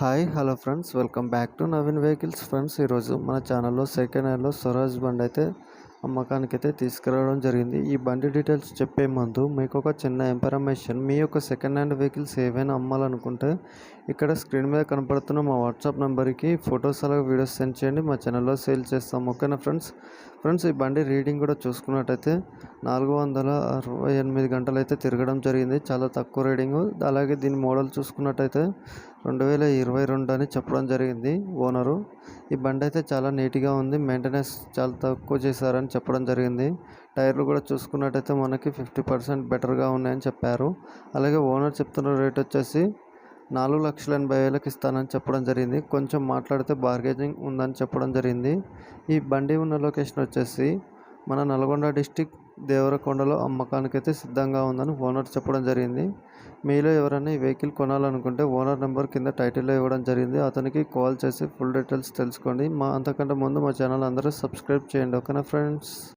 Hi hello friends. Welcome back to Naveen vehicles. Friends ఈరోజు మన ఛానల్లో సెకండ్ హ్యాండ్లో స్వరాజ్ బండి అయితే అమ్మకానికి అయితే తీసుకురావడం జరిగింది. ఈ బండి డీటెయిల్స్ చెప్పే ముందు మీకు ఒక చిన్న ఇన్ఫర్మేషన్. మీ యొక్క సెకండ్ హ్యాండ్ వెహికల్స్ ఏవైనా అమ్మాలనుకుంటే ఇక్కడ స్క్రీన్ మీద కనపడుతున్న మా వాట్సాప్ నెంబర్కి ఫొటోస్ అలాగే వీడియోస్ సెండ్ చేయండి. మా ఛానల్లో సేల్ చేస్తాం. ఓకేనా ఫ్రెండ్స్? ఫ్రెండ్స్ ఈ బండి రీడింగ్ కూడా చూసుకున్నట్టయితే నాలుగు వందల అరవై ఎనిమిది గంటలు అయితే తిరగడం జరిగింది. చాలా తక్కువ రీడింగ్. అలాగే దీని మోడల్ చూసుకున్నట్టయితే రెండు వేల ఇరవై రెండు అని చెప్పడం జరిగింది ఓనరు. ఈ బండి అయితే చాలా నీట్గా ఉంది మెయింటెనెన్స్ చాలా తక్కువ చేశారని చెప్పడం జరిగింది. టైర్లు కూడా చూసుకున్నట్టయితే మనకి ఫిఫ్టీ పర్సెంట్ బెటర్గా ఉన్నాయని చెప్పారు. అలాగే ఓనర్ చెప్తున్న రేట్ వచ్చేసి నాలుగు లక్షల ఎనభై వేలకు ఇస్తానని చెప్పడం జరిగింది. కొంచెం మాట్లాడితే బార్గెనింగ్ ఉందని చెప్పడం జరిగింది. ఈ బండి ఉన్న లొకేషన్ వచ్చేసి మన నల్గొండ డిస్టిక్ దేవరకొండలో అమ్మకానికైతే సిద్ధంగా ఉందని ఓనర్ చెప్పడం జరిగింది. మీలో ఎవరైనా ఈ వెహికల్ కొనాలనుకుంటే ఓనర్ నెంబర్ కింద టైటిల్లో ఇవ్వడం జరిగింది. అతనికి కాల్ చేసి ఫుల్ డీటెయిల్స్ తెలుసుకోండి. మా అంతకంటే ముందు మా ఛానల్ అందరూ సబ్స్క్రైబ్ చేయండి. ఓకేనా ఫ్రెండ్స్?